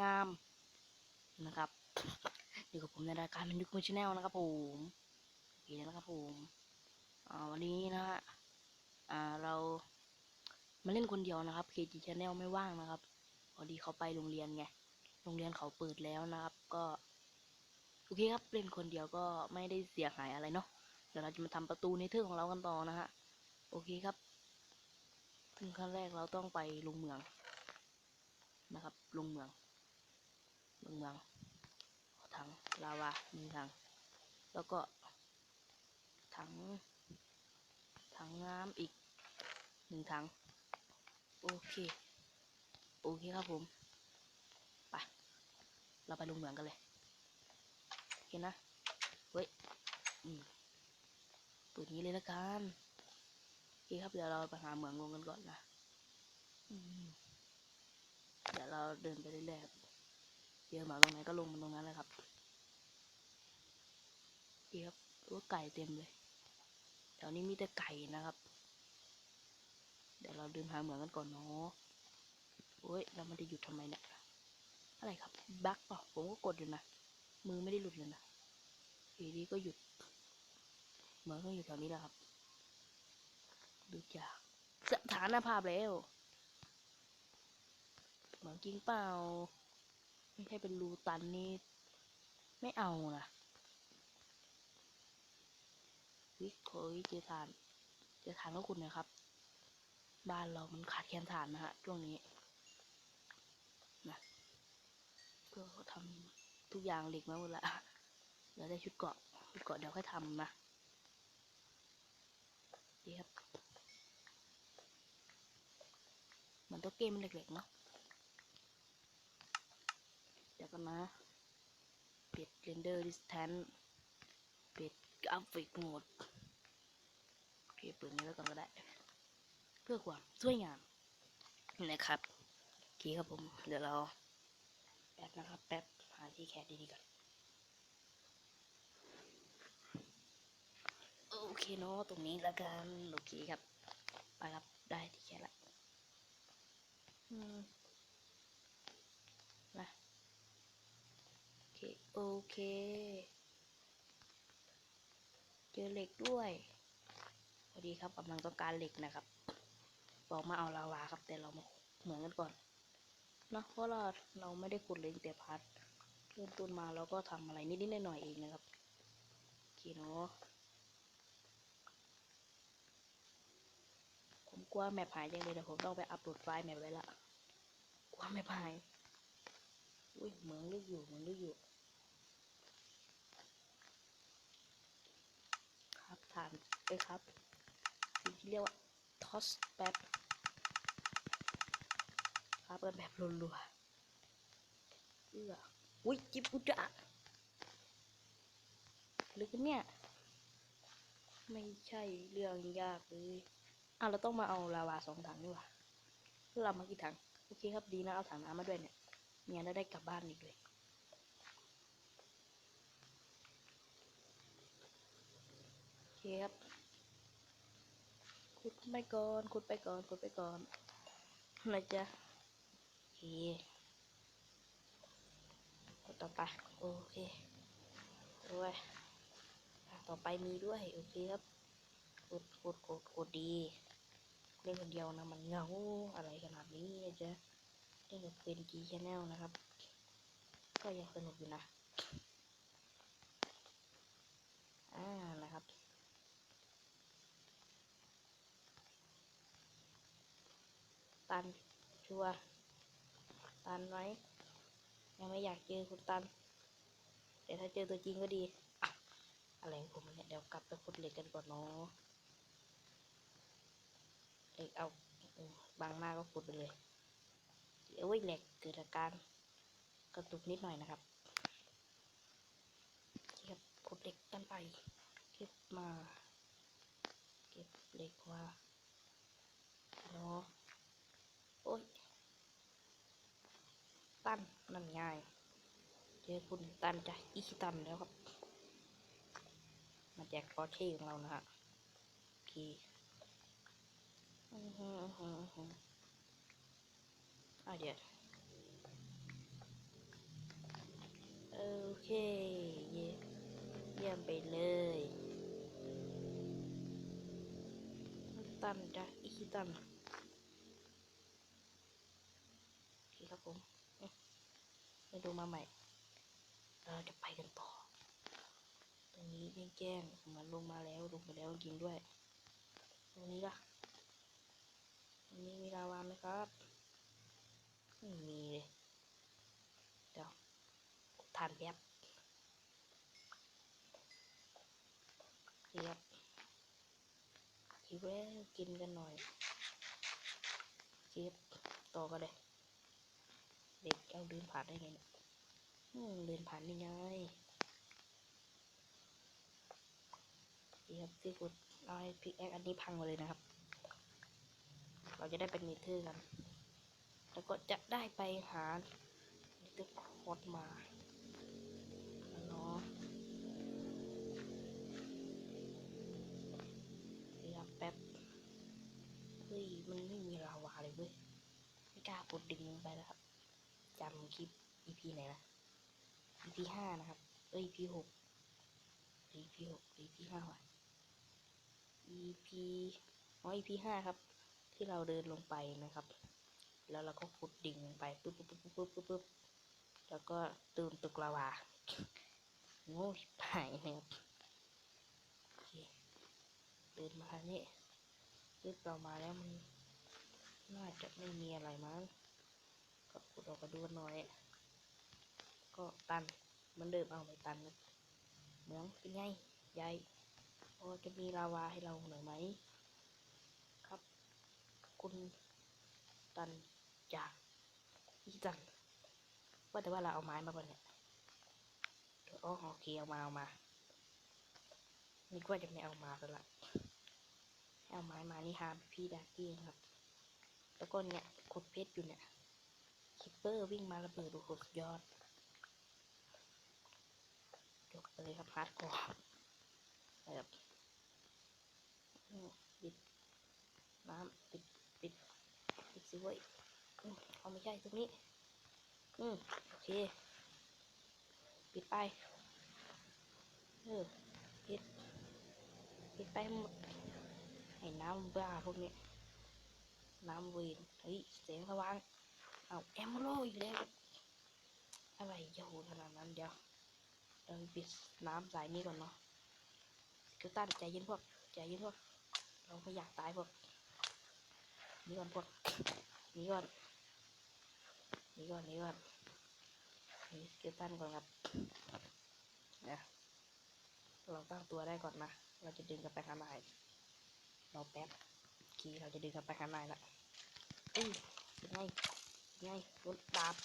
งามนะครับอยู่กับผมในรายการเป็นยุคมือชแนลนะครับผมโอเคนะครับผมวันนี้นะฮะเรามาเล่นคนเดียวนะครับ KG Channel ไม่ว่างนะครับพอดีเขาไปโรงเรียนไงโรงเรียนเขาเปิดแล้วนะครับ ก็โอเคครับเล่นคนเดียวก็ไม่ได้เสียหายอะไรเนาะเดี๋ยวเราจะมาทำประตูในทือกของเรากันต่อนะฮะโอเคครับถึงขั้นแรกเราต้องไปลงเมืองนะครับ ลงเมือง เมืองถังลาวาหนึ่งถัง แล้วก็ ถัง ถังน้ำอีกหนึ่งถัง โอเค โอเคครับผม ไป เราไปลงเหมืองกันเลยโอเคนะ เฮ้ย อืมเปิดนี้เลยละกันโอเคครับ เดี๋ยวเราไปหาเหมืองลงกันก่อนนะ เดี๋ยวเราเดินไปเรื่อยๆ เจอหมาตรงไหนก็ลงมันตรงนั้นเลยครับโอเคครับตัวไก่เต็มเลยแถวนี้มีแต่ไก่นะครับ เดี๋ยวเราเดินหาเหมืองกันก่อนเนาะโอ้ยเราม่ได้หยุดทำไมเนี่ยอะไรครับบั๊กเปล่าผมก็กดอยู่นะมือไม่ได้หลุดเลยนะทีนี้ก็หยุดเหมือนก็อยู่แถวนี้แหละครับดูจากสถานภาพแล้วเหมือนจริงเปล่า ไม่ใช่เป็นรูตันนี่ไม่เอานะวิเคยเจอฐานเจอฐานก็คุณนะครับ บ้านเรามันขาดแคลนฐานนะฮะช่วงนี้นะก็ทำทุกอย่างเหล็กมาหมดละเดี๋ยวได้ชุดเกาะชุดเกาะเดี๋ยวค่อยทำนะดีครับมันตัวเกมมันเล็กๆเนาะ เดี๋ยวกันนะ ปิด render distance ปิดกราฟิกโหมดโอเคเปิดนี้แล้วกันก็ได้ เพื่อความสวยงามนะครับโอเคครับผม เดี๋ยวเราแป๊บนะครับ แป๊บหาที่แคสดีๆก่อนโอเคเนาะตรงนี้แล้วกันโอเคครับไปครับได้ที่แคสละอืมนะ โอเค เจอเหล็กด้วยพอดีครับกำลังต้องการเหล็กนะครับ บอกมาเอาลาวาครับ แต่เรามาเหมือนกันก่อนนะเพราะเราเราไม่ได้ขุดเลยแต่พาร์ทเริ่มต้นมาเราก็ทำอะไรนิดๆหน่อยๆเองนะครับโอเคเนาะผมกลัวแมปหายจังเลยเดี๋ยวผมต้องไปอัปโหลดไฟล์แมปไว้ละกลัวแมปหายอุ้ยเหมืองลึกอยู่เหมืองลึกอยู่ ครับฐานเอ้ยครับสิ่งที่เรียกว่าทอสแป๊บครับกันแบบรัวๆเอื้ออุ้ยจิบอุจจะลึกนะเนี่ย ไม่ใช่เรื่องยากเลยอะเราต้องมาเอาลาวาสองถังดีกว่าเรามากี่ถัง โอเคครับดีนะเอาถังน้ำมาด้วยเนี่ยเมียแล้วได้กลับบ้านอีกเลยโอ เคครับขุดไปก่อนขุดไปก่อนขุดไปก่อนนะจ๊ะโอเคกดต่อไปโอเคด้วยต่อไปมีด้วยโอเคครับขุดขุดขุดขุดดีเล่นคนเดียวนะมันเงาอะไรขนาดนี้นะจ๊ะเล่นกับเป็นกีชแนลนะครับ ก็ยังสนุกอยู่นะอ่านะครับ ตันชัวตันไหมยังไม่อยากเจอคุณตัน แต่ถ้าเจอตัวจริงก็ดี อะไรของผมเนี่ยเดี๋ยวกลับไปขุดเหล็กกันก่อนเนาะเหล็กเอาเออบางหน้าก็ขุดไปเลยเอ้ยเหล็กเกิดอาการกระตุกนิดหน่อยนะครับเก็บขุดเหล็กกันไป เก็บมา เก็บเหล็กมาเนาะ โอ้ยตันนั่นง่ายเจอคุณตันจ้ะอีคิตันแล้วครับ มาแจกปอเช่ของเรานะฮะโอเคอือหืออือหืออือหืออะเดี๋ยวเคเยยเยี่ยมไปเลยตันจ้ะอีกตันโอเคครับผมเอ๊ะ ไปดูมาใหม่ เราจะไปกันต่อ ตรงนี้แจ้งๆเหมือนลงมาแล้วลงไปแล้วจริงด้วย ตรงนี้ล่ะตรงนี้มีลาวาไหมครับไม่มีเลยเดี๋ยวทานแป๊บเรียบคิดว่ากินกันหน่อยเก็บต่อกันเลย เด็กเอาเดินผ่านได้ไงเนี่ยอืมเดินผ่านได้ไงดีครับที่กุดเอาให้พิกแอคอันนี้พังมาเลยนะครับ เราจะได้เป็นเนเธอร์กัน แล้วก็จะได้ไปหาเนเธอร์คอร์ดมาเนาะดี๋ยวแป๊บ เฮ้ย มันไม่มีลาวาเลยเว้ย ไม่กล้ากดดึงลงไปแล้วครับ จำคลิป EP ไหนนะ EP ห้านะครับ เอ้ย EP หก EP หก EP ห้าว่ะ EP อ๋อ EP ห้าครับ ที่เราเดินลงไปนะครับ แล้วเราก็ขุดดิ่งลงไปปุ๊บปุ๊บปุ๊บปุ๊บปุ๊บปุ๊บแล้วก็ตื่นตกลาวาโง่หายนะครับเดินมาทางนี้ปึ๊บเรามาแล้วมันน่าจะไม่มีอะไรมั้ง ก็ขุดออกมาดูกนหน่อย ก็ตันมันเดิมเอาไปตันนะเหมืองเป็นไงยายพอจะมีลาวาให้เราหน่อยไหม ครับ คุณตันจากอีตันว่าแต่ว่าเราเอาไม้มาป่ะเนี่ยเดี๋ยวอ๋อโอเคเอามาเอามานึกว่าจะไม่เอามาแล้วล่ะเอาไม้มานี่ฮาพี่ดากี้ครับ แล้วก็เนี่ยขุดเพชรอยู่เนี่ย คิปเปอร์วิ่งมาระเบิดดูสุดยอดจบเลยครับฮาร์ดคอร์แบบอืมปิดน้ำปิดปิดปิดสิว้ยอืมเอาไม่ใช่ตรงนี้ อืมโอเค ปิดไป เออ ปิด ปิดไปให้หมดให้น้ำบ้าพวกนี้ น้ำเวนเฮ้ยเสียงสว่าง เอาแอมโลอีกแล้ว อะไรจะโหขนาดนั้นเดี๋ยวเราปิดน้ำสายนี้ก่อนเนาะคือตั้นใจเย็นพวกใจเย็นพวก เราไม่อยากตายพวกนี่ก่อนพวกนี่ก่อนนี่ก่อนนี่ก่อนนี่สกิลตันก่อนครับนะเราตั้งตัวได้ก่อนนะเราจะดึงกันไปข้างในเราแป๊บคีเราจะดึงกันไปข้างในละอุ้ยเป็นไง ไงรถดาบ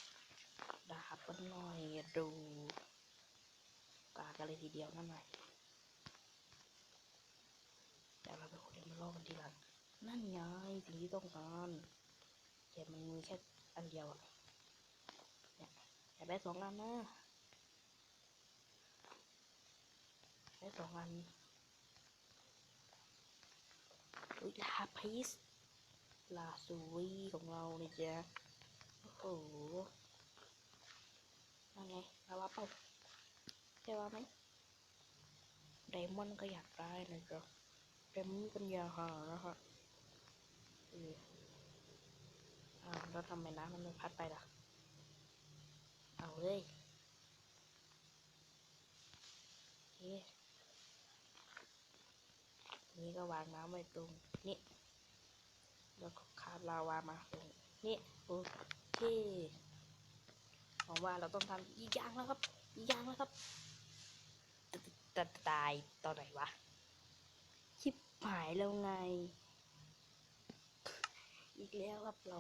ดาบกันหน่อยดูกากันเลยทีเดียวนั่นไงเดี๋ยวเราไปขุดเอ็มโลกันทีหลังนั่นไงสิ่งที่ต้องการแต่มันมีแค่อันเดียวอะเนี่ยอยากได้สองอันนะได้สองอันลาพิสลาซูวีของเราเนี่ยจ้ะ โอ้โหนั่นไงลาวาเป้าใช่ว่าไหมไดมอนด์ก็อยากได้นะจ๊ะไดมอนด์ปัญญาหานะคะเอออ้าวแล้วทำไมน้ำมันไม่พัดไปล่ะ เอาเลยโอเคนี่ก็วางน้ำไว้ตรงนี้ แล้วก็คาบลาวามาตรงนี้โอ เคหวังว่าเราต้องทำอีกอย่างแล้วครับ อีกอย่างแล้วครับจะตายตอนไหนวะชิบหายแล้วไง อีกแล้วครับเรา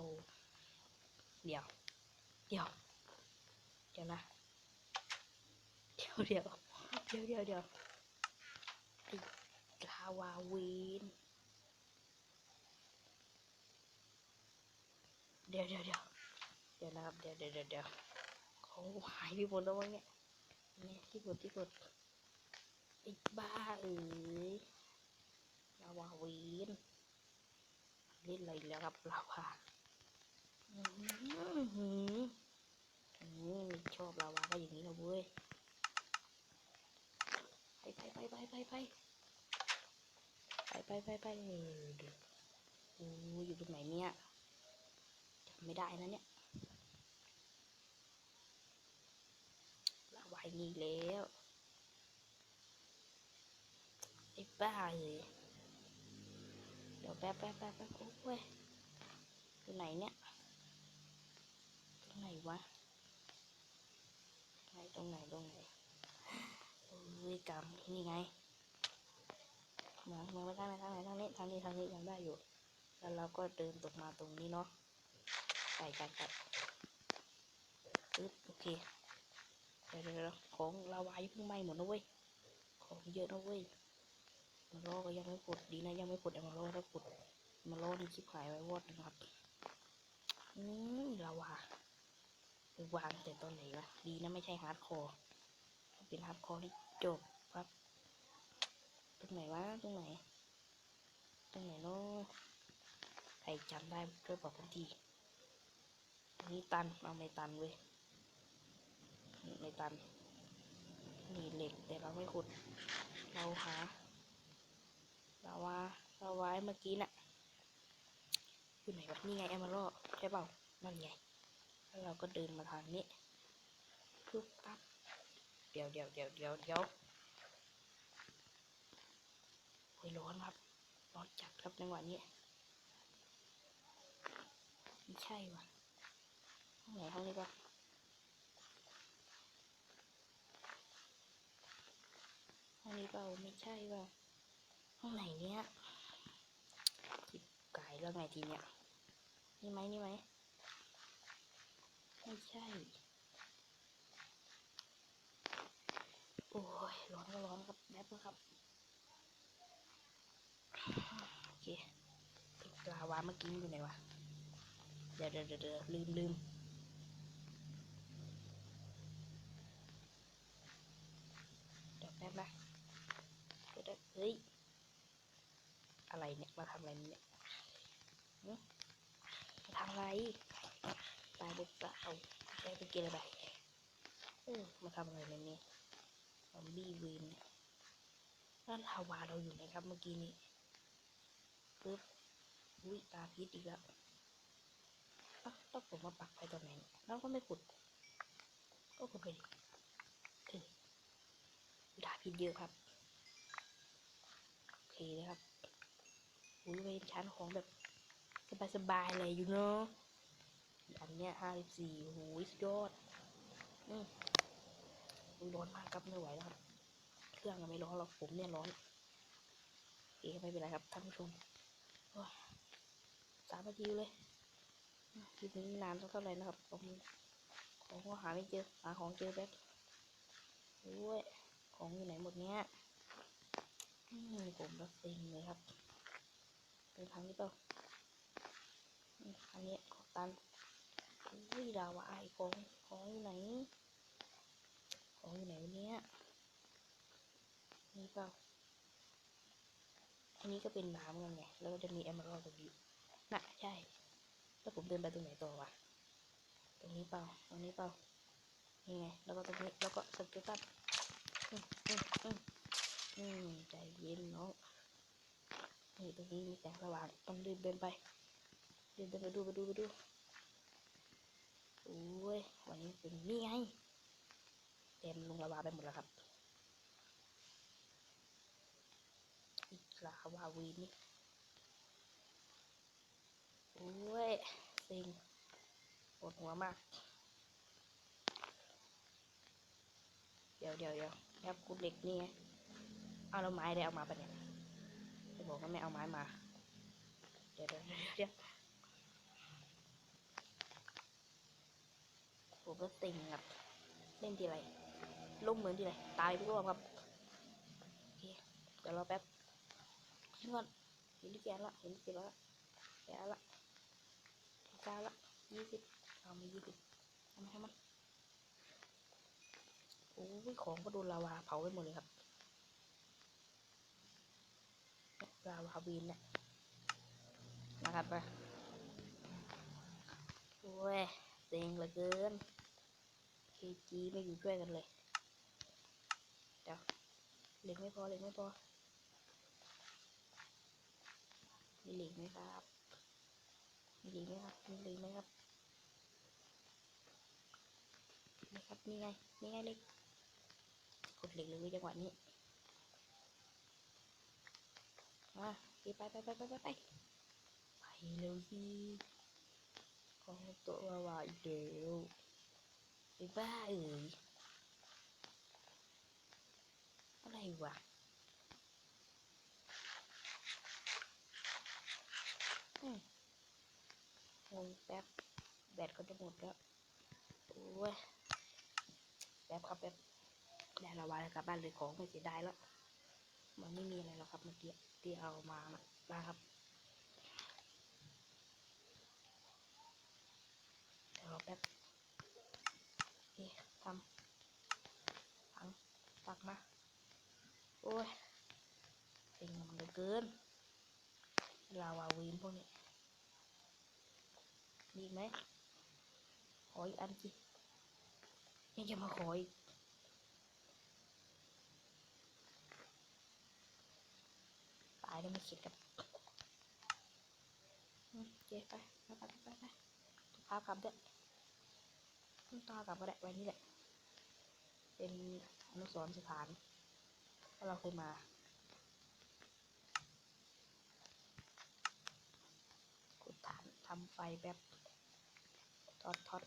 เดี๋ยว เดี๋ยว เดี๋ยวนะ เดี๋ยวเดี๋ยวเดี๋ยวเดี๋ยวเดี๋ยวไอ้ลาวาวีนเดี๋ยวเดี๋ยวเดี๋ยว เดี๋ยวนะครับ เดี๋ยวเดี๋ยวเดี๋ยวเดี๋ยวเขาหายไปหมดแล้ววะเนี่ยเนี่ยที่กดที่กดไอ้บ้าเอ้ยลาวาวีนเล่นอะไรแล้วครับลาวาอื้อหืออื้อหือชอบลาวาก็อย่างนี้นะเว้ยไปไปไปไปไปไปไปเออเดี๋ยวโอ้อยู่ตรงไหนเนี่ยจำไม่ได้นะเนี่ย ลาวายมีอีกแล้วไอ้บ้าเลยเดี๋ยวแป๊บแป๊บแป๊บแป๊บโอ้ยอยู่ไหนเนี่ยตรงไหนวะไหนตรงไหนตรงไหนโอ้ยกำนี่ไงมามาไม่ทางไหนทางไหนทางนี้ทางนี้ทางนี้ยังได้อยู่ แล้วเราก็เดินตกมาตรงนี้เนาะไปไปไปปึ๊บโอเค เดี๋ยวของลาวายเพิ่งไหม้หมดนะเว้ย ของเยอะนะเว้ยมาล้อก็ยังไม่ปดดีนะยังไม่ปดแต่มาล้อถ้าปดมาล้อนี่ชิบหายไว้วอดนะครับอืมลาวาไปวางแต่ตอนไหนวะดีนะไม่ใช่ฮาร์ดคอร์เป็นฮาร์ดคอร์นี่จบครับตรงไหนวะตรงไหนตรงไหนเนาะใครจำได้ช่วยบอกผมทีอันนี้ตันเอาไม่ตันเว้ย ไม่ตันนี่เหล็กแต่เราไม่ขุด เราหาเราว่าเราไว้เมื่อกี้น่ะอยู่ไหนวะนี่ไงแอมเบอร์ใช่เปล่านั่นไงแล้วเราก็เดินมาทางนี้ปุ๊บปั๊บเดี๋ยวเดี๋ยวเดี๋ยวเดี๋ยวเดี๋ยวโอ้ยร้อนครับร้อนจัดครับในวันนี้ไม่ใช่วะห้องไหนห้องนี้ปะ ห้องนี้เปล่าไม่ใช่ว่ะห้องไหนเนี้ยจิบไก่แล้วไงทีเนี้ยนี่ไหมนี่ไหมไม่ใช่ โอ้ยร้อนก็ร้อนครับแป๊บนะครับโอเคลาวาเมื่อกี้อยู่ไหนวะเดี๋ยวเดี๋ยวเดี๋ยวเดี๋ยวลืมลืมเดี๋ยวแป๊บนะ เฮ้ย อะไรเนี่ย มาทำอะไรเนี่ยหึมาทำอะไร ตายหรือเปล่าไปไปกินอะไรเออมาทำอะไรในนี้ซอมบี้วินนั่นลาวาเราอยู่ไหนครับเมื่อกี้นี้ปึ๊บอุ้ยตาพิษอีกแล้วเอ้าต้องผมมาปักไปตอนไหนเนี่ยแล้วก็ไม่ขุด ก็ขุดไปดิเออตาพิษเยอะครับ เคนะครับอุ้ยเป็นชั้นของแบบสบายๆเลยอยู่เนาะอันเนี้ยห้าสิบสี่โอ้โหสุดยอดอืมอุ๊ยร้อนมากครับไม่ไหวแล้วครับ เครื่องอะไม่ร้อนหรอกผมเนี่ยร้อนโอเคไม่เป็นไรครับท่านผู้ชมสามนาทีเลยคลิปนี้นานเท่าไหร่นะครับผมของก็หาไม่เจอหาของเจอแป๊บโอ้ยของอยู่ไหนหมดเนี้ย อืมผมรักเซ็งเลยครับ เป็นทางนี้เปล่าอืมอันนี้ของตันอุ้ยดาวไอของของอยู่ไหน ของอยู่ไหนวะเนี่ยนี่เปล่าอันนี้ก็เป็นน้ำกันไง แล้วก็จะมีแอมเบอร์ตรงนี้น่ะใช่ แล้วผมเดินไปตรงไหนต่อวะ ตรงนี้เปล่า ตรงนี้เปล่า นี่ไง แล้วก็ตรงนี้ แล้วก็สเกิลตันอืมอืมอืม อืมใจเย็นเนาะนี่ตรงนี้มีแสงสว่างต้องเดินเดินไปเดินเดินไปดูไปดูไปดูโอ้ยวันนี้เป็นนี่ไงเต็มลงระบาไปหมดแล้วครับอีกลาวาวีนี่โอ้ยเซ็งปวดหัวมาก เดี๋ยวเดี๋ยวเดี๋ยวครับคุณเหล็กนี่ไง เอาแล้วไม้ได้เอามาปะเนี่ยจะบอกว่าไม่เอาไม้มา เดี๋ยวเดี๋ยวเดี๋ยวผมก็เซ็งครับ เล่นทีไรล่มเหมือนทีไรตายทุกรอบครับโอเคเดี๋ยวรอแป๊บขึ้นก่อนเห็นที่แกนละเห็นที่แกนละแกนละแกนละยี่สิบเอามียี่สิบทำไมให้มันโอ้ยของก็โดนลาวาเผาไปหมดเลยครับ ลาวาวีนเนี่ยนะครับไปโอ้ยเซ็งเหลือเกินเคจีไม่อยู่ด้วยกันเลยเดี๋ยวเหล็กไม่พอเหล็กไม่พอมีเหล็กไหมครับมีเหล็กไหมครับมีเหล็กไหมครับนี่ครับนี่ไงนี่ไงเหล็กกดเหล็กเลยจังหวะนี้ มาพี่ไปไปไปไปไปไปไปเร็วสิขอตัววาวาเดียวไอ้บ้าเอ๋ยอะไรวะงงแป๊บแบตก็จะหมดแล้วโอ้ยแป๊บครับแป๊บแดดละวายกลับบ้านเลยของไม่เสียดายแล้ว มันไม่มีอะไรหรอกครับเมื่อกี้ที่เอามานะนะครับเดี๋ยวแป๊บเอ๊ะทำฟังตักมา โอ้ยเองมันเหลือเกินลาวาวีนพวกนี้มีไหมขออีกอันสิยังจะมาขออีก ตายแล้ม่คิดกับเจ๊ไปไปไปไปไปทุกภาพกลับด้วยต้องเอกลับก็ได้ไว้นี่แหละ เป็นอนุสรณ์สถานว่เราเคยมาขุดฐานทำไฟแบบทอดทอด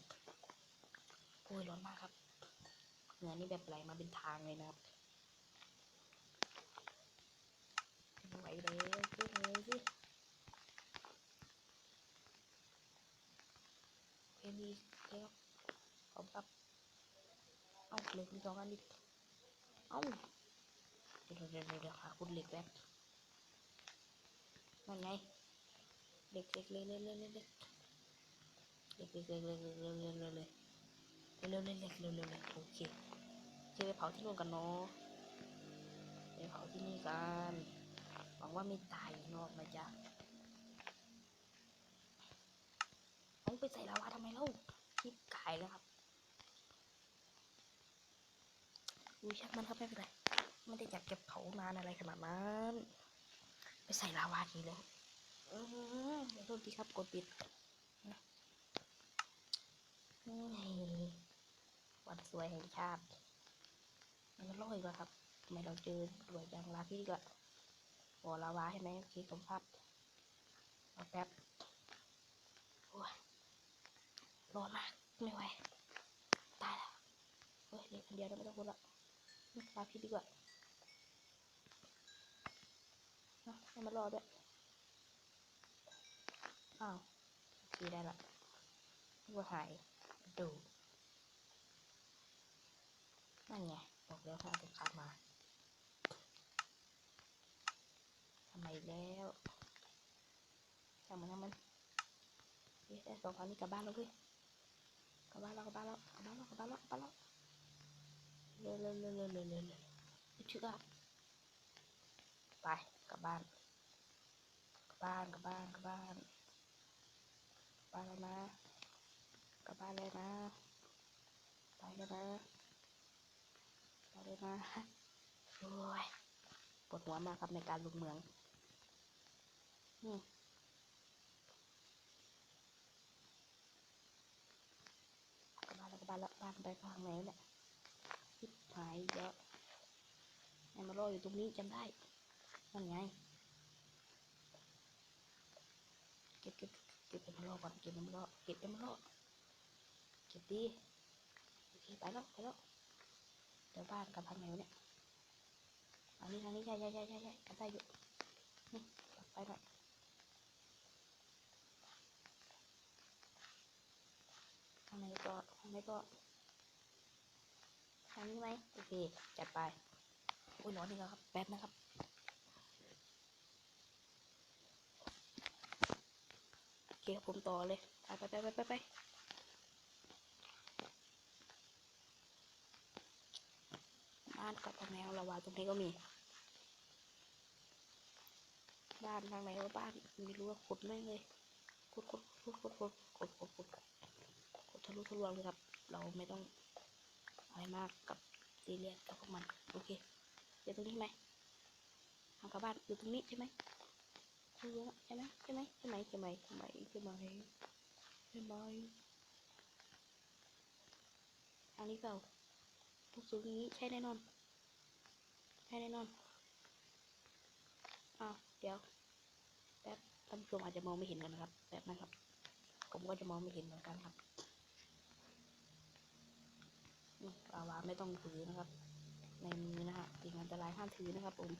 โอ้ยร้อนมากครับเหงื่อนี่แบบไหลมาเป็นทางเลยนะครับ ไม่ไหวแล้วขึ้นเลยสิเพลีเดียวขอบับเอาเหล็กมีสองอันดิเอาเดี๋ยวเดี๋ยวเดี๋ยวเดี๋ยวหาคุณเหล็กแบบนั่นไงเด็กเด็กเลยเลยเลยเลยเด็กเด็กเด็กเลยเลยเลยเลยเลยเลยเลยเลยเลยเลยเลยเลยเลยโอเคจะไปเผาที่นู่นกันเนาะไปเผาที่นี่กันห วังว่าไม่ตายนอกนะจ๊ะต้องไปใส่ลาวาทำไมเล่าคิดกายแล้วครับอุ้ยช่างมันครับไม่เป็นไรม่ได้อยากเก็บเผานานอะไรขนาดนั้นไปใส่ลาวาทีเลยอืมเดี๋ยวโทษทีครับกดปิดนี่วันสวยแห่งชาติมันร้อยกว่าครับทำไมเราเจอด้วยยางลาพี่ดีกว่า บ่อลาวาใช่ไหมโอเคผมพับเอาแป๊บโอ้ยร้อนมากไม่ไหวตายแล้วเฮ้ยเด็กคนเดียวไม่ต้องพูดละลาพี่ดีกว่าเอาให้มันรอด้วยอ้าวโอเคได้ละว่าหายดูนั่นไงบอกแล้วให้เอาเด็กขาดมา ทำไมแล้วช่างมันช่างมันเฮ้ยได้สองอันนี้กลับบ้านแล้วเว้ยกลับบ้านแล้วกลับบ้านแล้วกลับบ้านแล้วกลับบ้านแล้วกลับบ้านแล้วเร็วเร็วเร็วเร็วเร็วเร็วเร็วเชื่อไปกลับบ้านกลับบ้านกลับบ้านกลับบ้านไปแล้วนะกลับบ้านเลยนะไปเลยนะไปเลยนะโอ้ยปวดหัวมากครับในการลงเมือง กลับบ้านแล้วกลับบ้านแล้วบ้านไปทางไหนเนี่ยทิพหายเยอะไอ้มารออยู่ตรงนี้จำได้นั่นไง เก็บเก็บเก็บเอ็มโลก่อนเก็บเอ็มโลเก็บเอ็มโลเก็บดีโอเคไปแล้วไปแล้วเดี๋ยวบ้านกับทางไหนเนี่ยทางนี้ทางนี้ใช่ใช่ใช่ใช่ใช่กลับได้อยู่นี่ไปหน่อย ทางไหนก็ทางไหนก็ทางนี้ไหมโอเคจัดไปอุ้ยร้อนนี่แล้วครับ แป๊บนะครับโอเคผมต่อเลย ไปไปไปไปไปไปบ้านกับแนวระวาตรงนี้ก็มี บ้านทางไหนว่าบ้านไม่รู้ว่าขุดไม่เลยขุดขุดขุดขุดขุดขุดขุดขุดขุด ทะลุทะลวงเลยครับ เราไม่ต้องอะไรมากกับซีเรียสกับพวกมันโอเคอยู่ตรงนี้ไหมทางกลับบ้านอยู่ตรงนี้ใช่ไหมใช่ไหมใช่ไหมใช่ไหมใช่ไหมใช่ไหมใช่ไหมใช่ไหมใช่ไหมทางนี้เปล่าตรงสูงอย่างนี้ใช่แน่นอนใช่แน่นอนอ้าวเดี๋ยวแป๊บท่านผู้ชมอาจจะมองไม่เห็นกันนะครับแป๊บนะครับ ผมก็จะมองไม่เห็นเหมือนกันครับ นี่ปลาวาไม่ต้องถือนะครับ ในมือนะฮะสิ่งอันตรายห้ามถือนะครับผม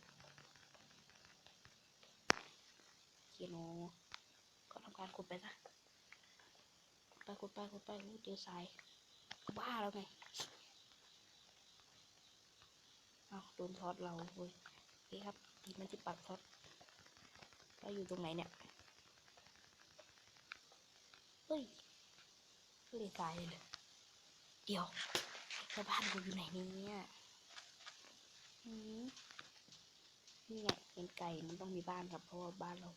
เคียโนก็ทำการขุดไปซะขุดไปขุดไปขุดไปอู้เจอทรายบ้าแล้วไงเอาโดนท็อตเราเว้ยโอเคครับทีมันจะปักท็อตเราอยู่ตรงไหนเนี่ยเฮ้ยเลยตายเลยเดี๋ยว ชาวบ้านกูอยู่ไหนเนี่ยนี่ไงเป็นไก่มันต้องมีบ้านครับ เพราะว่าบ้านเรา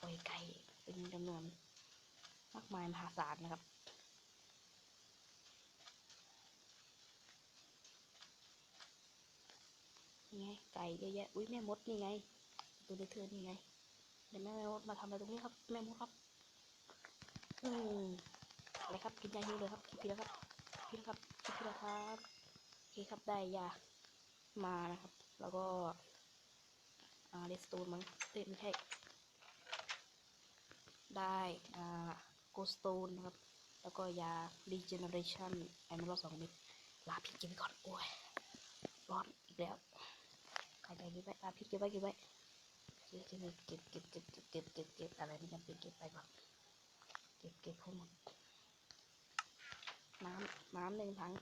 ปล่อยไก่เป็นจำนวนมากมายมหาศาลนะครับนี่ไงไก่เยอะแยะอุ้ยแม่มดนี่ไงตัวในเธอนี่ไงเดี๋ยวแม่มดมาทำอะไรตรงนี้ครับ แม่มดครับ อืมอะไรครับกินยาฮิวเลยครับกินพีแล้วครับ กินครับกินพีแล้วครับโอเคครับได้ยามานะครับ แล้วก็อ่าเรสโตนมั้งเอ้ไม่ใช่ได้อ่าโกสโตนนะครับ แล้วก็ยา regeneration ไอ้มันรอบสองเม็ดลาพิษเก็บไว้ก่อนโอ้ยร้อนอีกแล้วใครใจเก็บไว้ลาพิษเก็บไว้เก็บไว้เก็บเก็บเก็บเก็บเก็บเก็บเก็บเก็บอะไรไม่จำเป็นเก็บไปก่อนเก็บเก็บให้หมด น้ำน้ำหนึ่งถัง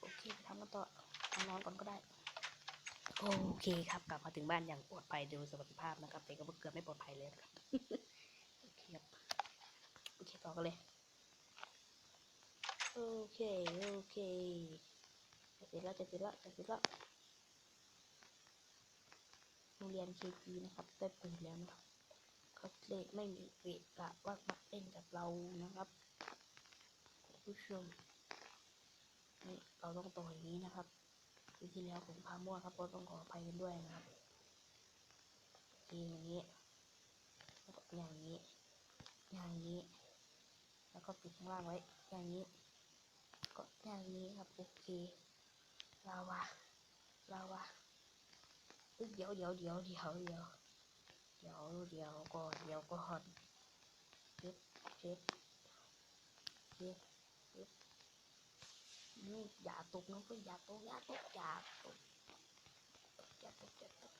โอเคไปทำกันต่อเอานอนก่อนก็ได้ โอเคครับกลับมาถึงบ้านอย่างปลอดภัยดยสวัสดิภาพนะครับ แต่ก็เกือบไม่ปลอดภัยเลยครับโอเคครับโอเคต่อกันเลยโอเคโอเคจะเสร็จแล้วจะเสร็จแล้วจะเสร็จแล้วโรงเรียนเคจีนะครับได้เปิดแล้วนะครับเขาเลขไม่มีเวลาว่ามาเล่นกับเรานะครับ ผู้ชมนี่เราต้องต่ออย่างนี้นะครับปีที่แล้วผมพามั่วครับก็ต้องขออภัยกันด้วยนะครับทีอย่างนี้แล้วก็อย่างนี้ อย่างนี้ แล้วก็ปิดข้างล่างไว้ อย่างนี้ ก็อย่างนี้ครับโอเคลาวาลาวาเดี๋ยวเดี๋ยวเดี๋ยวเดี๋ยวเดี๋ยวเดี๋ยวเดี๋ยวก่อนเดี๋ยวก่อนเช็ดเช็ดเช็ดเช็ด นี่อย่าตกนะเพื่อนอย่าตกอย่าตกอย่าตกอย่าตกอย่าตก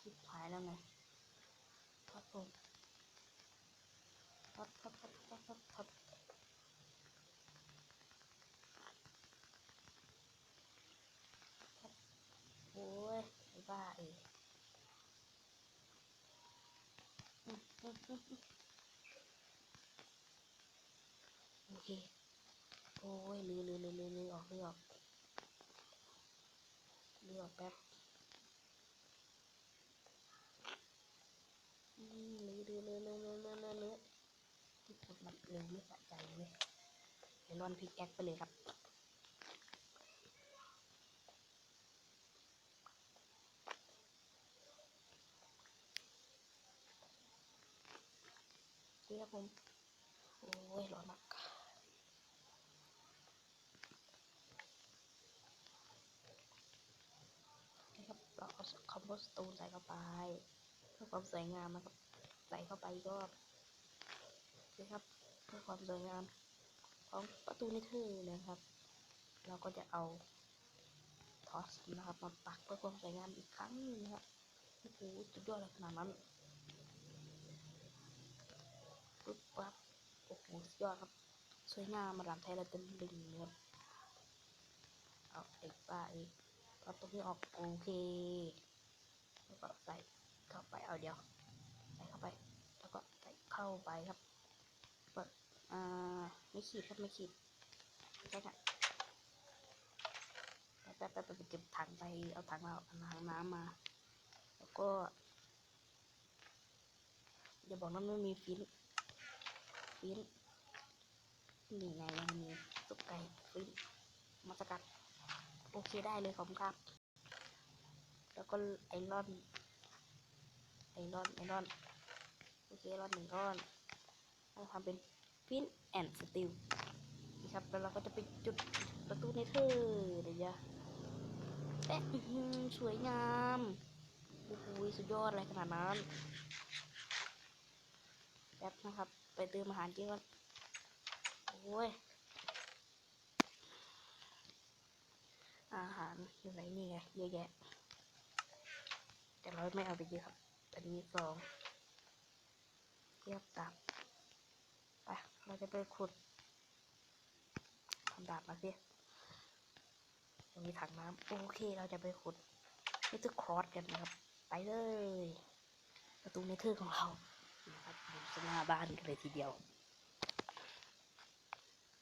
ชิบหายแล้วไงทัดผมทัดทัดทัดทัดทัดทัดโอ้ยไอ้บ้าเอยอืมอืมอืมอืมโอ เค โอ้ยลือลือลือลือลือออกลือออกลือออกแป๊บอืมลือลือลือลือลือลือลือลือที่พูดมันเร็วไม่สะใจเลยเดี๋ยวรอนพิกแอคไปเลยครับดีครับผม โอ้ยร้อนมากนี่ครับ เราเอาคอม โพสตูนใส่เข้าไปเพื่อความสวยงามนะครับใส่เข้าไปกรอบนี่ครับ เพื่อความสวยงามของประตูนิเทอร์นะครับ เราก็จะเอาทอสนะครับมาปักเพื่อความสวยงามอีกครั้งนึงนะครับโอ้โหสุดยอดขนาดนั้นปุ๊บปั๊บโอ้โหสุดยอดครับ สวยงามมาหลังไทยเราเต็มดึงเลยครับเอาไอ้ป้าเองเอาตรงนี้ออกโอเค แล้วก็ใส่เข้าไปเอาเดียวใส่เข้าไป แล้วก็ใส่เข้าไปครับเปิดอ่าไม่ขีดครับไม่ขีดใช่ค่ะแป๊บแป๊บแป๊บไปเก็บถังไปเอาถังเราเอาถังน้ำมา แล้วก็อย่าบอกนะไม่มีฟินฟินนี่ไงยังมีซุปไก่ฟินมาสกัด โอเคได้เลยขอบคุณครับ แล้วก็ไอรอน ไอรอน ไอรอน โอเคไอรอนหนึ่งก้อนเราทำเป็นฟินแอนด์สติลนี่ครับ แล้วเราก็จะไปจุดประตูเนเธอเดี๋ยวจะแป๊ะสวยงามโอ้โหสุดยอดอะไรขนาดนั้นแป๊บนะครับ ไปเติมอาหารกินก่อนโอ้ย อาหารอยู่ไหนนี่ไงเยอะแยะ แต่เราไม่เอาไปเยอะครับอันนี้สองเทียบตับไปเราจะไปขุดทำดาบมาสิตรงนี้ถังน้ำโอเคเราจะไปขุดนิเทอร์ครอสกันนะครับ ไปเลย ประตูเนเธอร์ของเรานะครับอยู่ข้างหน้าบ้านกันเลยทีเดียว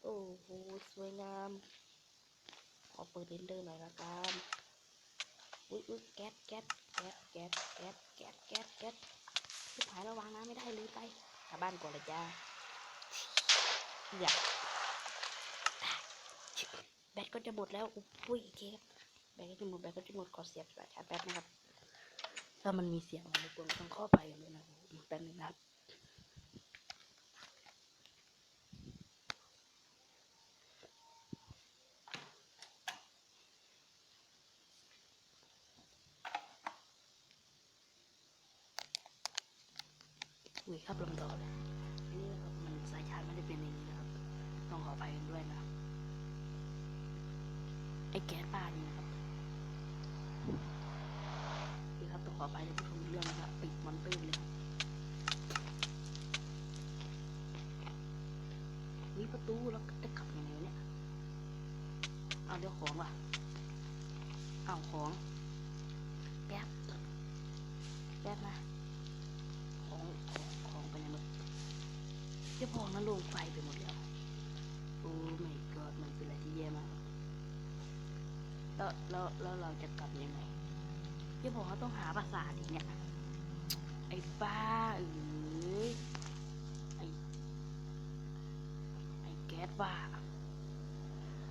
โอ้โหสวยงามขอเปิดเรนเดอร์หน่อยละกัน อุ้ยอุ้ยแก๊สแก๊ส ก๊สแก๊สแก๊สแก๊สแก๊สแก๊สชิบหายระวังนะไม่ได้เลยไปกลับบ้านก่อนเลยจ้าอย่าแบตก็จะหมดแล้วอุ้ยโอเคครับแบตก็จะหมดแบตก็จะหมดขอเสียบสายชาร์จแบตนะครับถ้ามันมีเสียงอะไรบกวนต้องเข้าไปกันด้วยนะครับแป๊บนึงนะครับ ครับลำต่อเลยนี่นะครับมันสายชาร์จไม่ได้เป็นอย่างนี้นะครับ ต้องขอไปกันด้วยนะไอ้แก๊สบ้านี่นะครับนี่ครับต้องขอไปในผู้ชมเรื่องนะครับปิดมันตื้นเลยครับวิประตูแล้วจะกลับยังไงเนี่ยเอาเดี๋ยวของว่ะเอาของแป๊บแป๊บนะ ของของของไปไหนหมด เจ้าพองไฟไปหมดแล้วโอ้ไม่กอดมันเป็นอะไรที่แย่มากแล้วแล้วแล้วเราจะกลับยังไงเจ้าพองเขาต้องหาภาษาทอีกเนี่ย ไอ้บ้าเอ้ยไอ้ไอ้แก๊สบ้า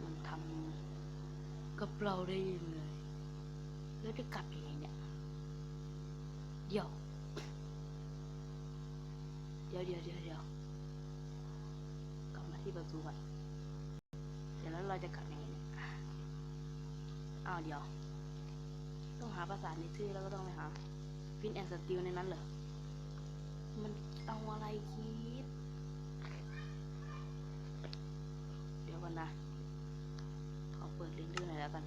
มันทำกับเราได้ยังไงแล้วจะกลับยังไงเนี่ย เดี๋ยว เดี๋ยวเดี๋ยวเดี๋ยวเดี๋ยวกลับมา ที่ประตูก่อนเดี๋ยวแล้วเราจะกลับยังไงเนี่ยอ้าวเดี๋ยว ต้องหาภาษาในชื่อแล้วก็ต้องไปหาฟินแอนสติลในนั้นเหรอ มันเอาอะไรคิด เดี๋ยวก่อนนะ ขอเปิดลิงก์ดูหน่อยแล้วกัน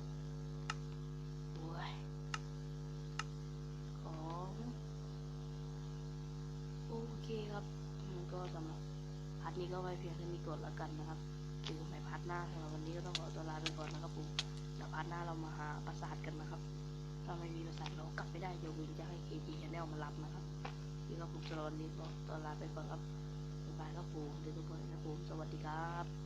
กันนะครับคือไม่พาร์ทหน้าสำหรับวันนี้ก็ต้องขอตัวลาไปก่อนนะครับผมแล้วพาร์ทหน้าเรามาหาประสาทกันนะครับ ถ้าไม่มีประสาทเรากลับไม่ได้เดี๋ยววินจะให้เคจีชาแนลมารับนะครับนี่ครับผมสำหรันนี้ก็ตัวลาไปก่อนครับบายครับผมเดี๋ยวทุกคนนะผมสวัสดีครับ